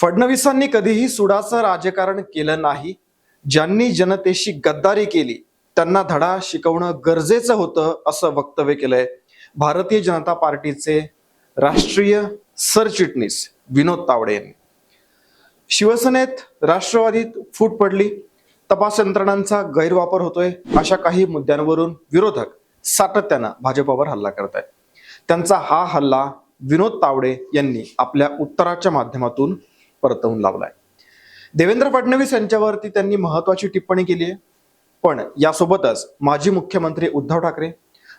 फडणवीसांनी कधीही सुडाचं राजकारण केलं नाही. ज्यांनी जनतेशी गद्दारी केली त्यांना धडा शिकवणं गरजेचं होतं असं वक्तव्य केलंय. भारतीय जनता पार्टीचे राष्ट्रीय सरचिटणीस विनोद तावडे यांनी. शिवसेनेत राष्ट्रवादीत फूट पडली. तपास यंत्रणांचा गैरवापर होतोय. अशा काही मुद्द्यांवरून विरोधक सातत्यानं भाजपावर हल्ला करत आहेत त्यांचा हा हल्ला विनोद तावडे यांनी आपल्या उत्तराच्या माध्यमातून परतवून लावलाय. देवेंद्र फडणवीस यांच्यावरती त्यांनी महत्वाची टिप्पणी केली आहे. पण यासोबतच माजी मुख्यमंत्री उद्धव ठाकरे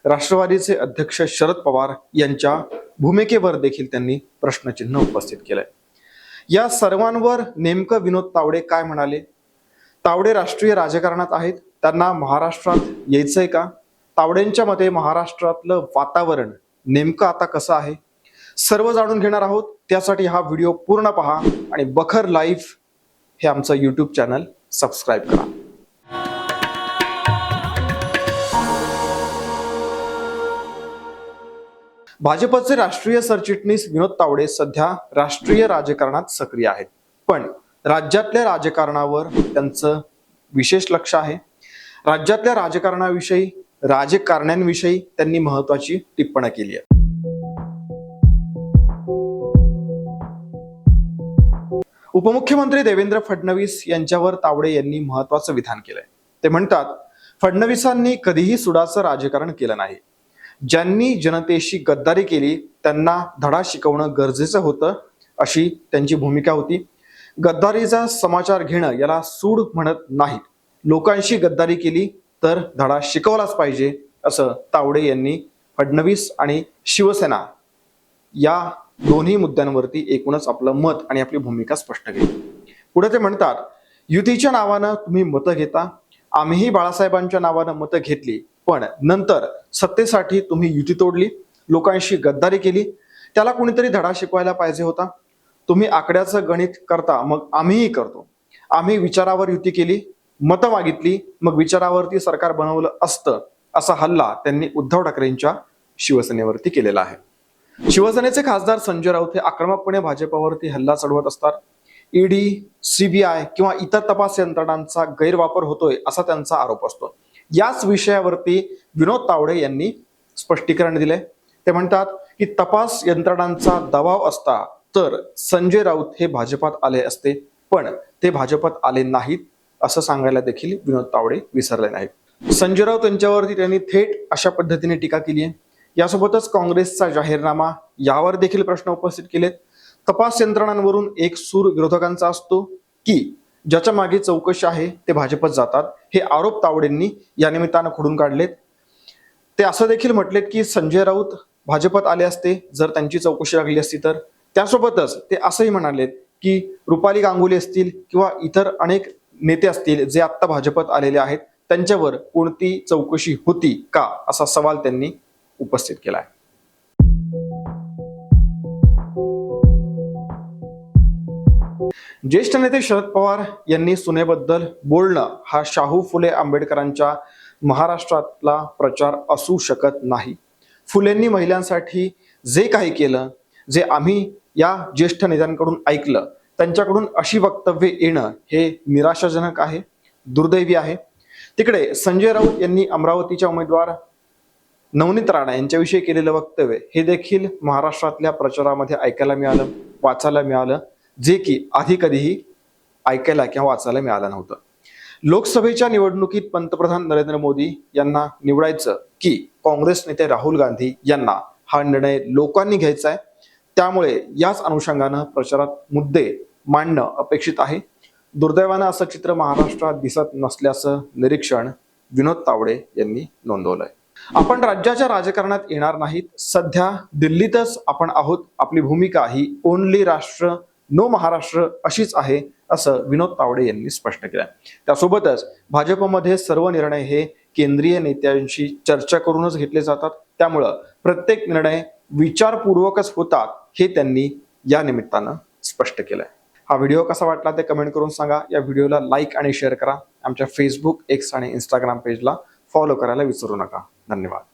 राष्ट्रवादीचे अध्यक्ष शरद पवार यांच्या भूमिकेवर देखील त्यांनी प्रश्नचिन्ह उपस्थित केलंय. या सर्वांवर नेमकं विनोद तावडे काय म्हणाले? तावडे राष्ट्रीय राजकारणात आहेत. त्यांना महाराष्ट्रात यायचंय का? तावडेंच्या मते महाराष्ट्रातलं वातावरण नेमकं आता कसं आहे? सर्व जाणून घेणार आहोत. त्यासाठी हा व्हिडिओ पूर्ण पहा आणि बखर लाईफ हे आमचं यूट्यूब चॅनल सबस्क्राईब करा. भाजपचे राष्ट्रीय सरचिटणीस विनोद तावडे सध्या राष्ट्रीय राजकारणात सक्रिय आहेत. पण राज्यातल्या राजकारणावर त्यांचं विशेष लक्ष आहे. राज्यातल्या राजकारणाविषयी राजकारण्यांविषयी त्यांनी महत्वाची टिप्पणी केली आहे उपमुख्यमंत्री देवेंद्र फडणवीस यांच्यावर तावडे यांनी महत्वाचं विधान केलंय. ते म्हणतात फडणवीसांनी कधीही सुडाचं राजकारण केलं नाही. ज्यांनी जनतेशी गद्दारी केली त्यांना धडा शिकवणं गरजेचं होतं अशी त्यांची भूमिका होती. गद्दारीचा समाचार घेणं याला सूड म्हणत नाही लोकांशी गद्दारी केली तर धडा शिकवलाच पाहिजे असं तावडे यांनी फडणवीस आणि शिवसेना या दोन्ही मुद्द्यांवरती एकूणच आपलं मत आणि आपली भूमिका स्पष्ट केली. पुढे ते म्हणतात युतीच्या नावानं तुम्ही मतं घेता आम्हीही बाळासाहेबांच्या नावानं मतं घेतली पण नंतर सत्तेसाठी तुम्ही युती तोडली लोकांशी गद्दारी केली त्याला कुणीतरी धडा शिकवायला पाहिजे होता. तुम्ही आकड्याचं गणित करता मग आम्हीही करतो. आम्ही विचारावर युती केली मतं मागितली मग विचारावरती सरकार बनवलं असतं असा हल्ला त्यांनी उद्धव ठाकरेंच्या शिवसेनेवरती केलेला आहे. शिवसेनेचे खासदार संजय राऊत हे आक्रमकपणे भाजपावरती हल्ला चढवत असतात. ईडी सीबीआय किंवा इतर तपास यंत्रणांचा गैरवापर होतोय असा त्यांचा आरोप असतो. याच विषयावरती विनोद तावडे यांनी स्पष्टीकरण दिले ते म्हणतात की तपास यंत्रणांचा दबाव असता तर संजय राऊत हे भाजपात आले असते पण ते भाजपात आले नाहीत असं सांगायला देखील विनोद तावडे विसरले नाहीत. संजय राऊत यांच्यावरती त्यांनी थेट अशा पद्धतीने टीका केली आहे. यासोबतच काँग्रेसचा जाहीरनामा यावर देखील प्रश्न उपस्थित केलेत. तपास यंत्रणांवरून एक सूर विरोधकांचा असतो की ज्याच्या मागे चौकशी आहे ते भाजपत जातात हे आरोप तावडेंनी या निमित्तानं खोडून काढलेत. ते असं देखील म्हटलेत की संजय राऊत भाजपत आले असते जर त्यांची चौकशी लागली असती तर. त्यासोबतच ते असंही म्हणालेत की रुपाली गांगुली असतील किंवा इतर अनेक नेते असतील जे आत्ता भाजपत आलेले आहेत त्यांच्यावर कोणती चौकशी होती का असा सवाल त्यांनी उपस्थित केला आहे ज्येष्ठ नेते शरद पवार यांनी सुनेबद्दल बोलणं हा शाहू फुले आंबेडकरांच्या महाराष्ट्रातला प्रचार असू शकत नाही. फुलेंनी महिलांसाठी जे काही केलं जे आम्ही या ज्येष्ठ नेत्यांकडून ऐकलं त्यांच्याकडून अशी वक्तव्य येणं हे निराशाजनक आहे दुर्दैवी आहे. तिकडे संजय राऊत यांनी अमरावतीच्या उमेदवार नवनीत राणा यांच्याविषयी केलेलं वक्तव्य हे देखील महाराष्ट्रातल्या प्रचारामध्ये ऐकायला मिळालं वाचायला मिळालं जे की आधी कधीही ऐकायला किंवा वाचायला मिळालं नव्हतं. लोकसभेच्या निवडणुकीत पंतप्रधान नरेंद्र मोदी यांना निवडायचं की काँग्रेस नेते राहुल गांधी यांना हा निर्णय लोकांनी घ्यायचा आहे त्यामुळे याच अनुषंगानं प्रचारात मुद्दे मांडणं अपेक्षित आहे. दुर्दैवानं असं चित्र महाराष्ट्रात दिसत नसल्याचं निरीक्षण विनोद तावडे यांनी नोंदवलंय. आपण राज्याच्या राजकारणात येणार नाहीत. सध्या दिल्लीतच आपण आहोत. आपली भूमिका ही ओनली राष्ट्र नो महाराष्ट्र अशीच आहे असं विनोद तावडे यांनी स्पष्ट केलं. त्यासोबतच भाजपमध्ये सर्व निर्णय हे केंद्रीय नेत्यांशी चर्चा करूनच घेतले जातात. त्यामुळं प्रत्येक निर्णय विचारपूर्वकच होतात हे त्यांनी या निमित्तानं स्पष्ट केलंय. हा व्हिडिओ कसा वाटला ते कमेंट करून सांगा. या व्हिडिओला लाईक आणि शेअर करा. आमच्या फेसबुक एक्स आणि इंस्टाग्राम पेजला फॉलो करायला विसरू नका. धन्यवाद.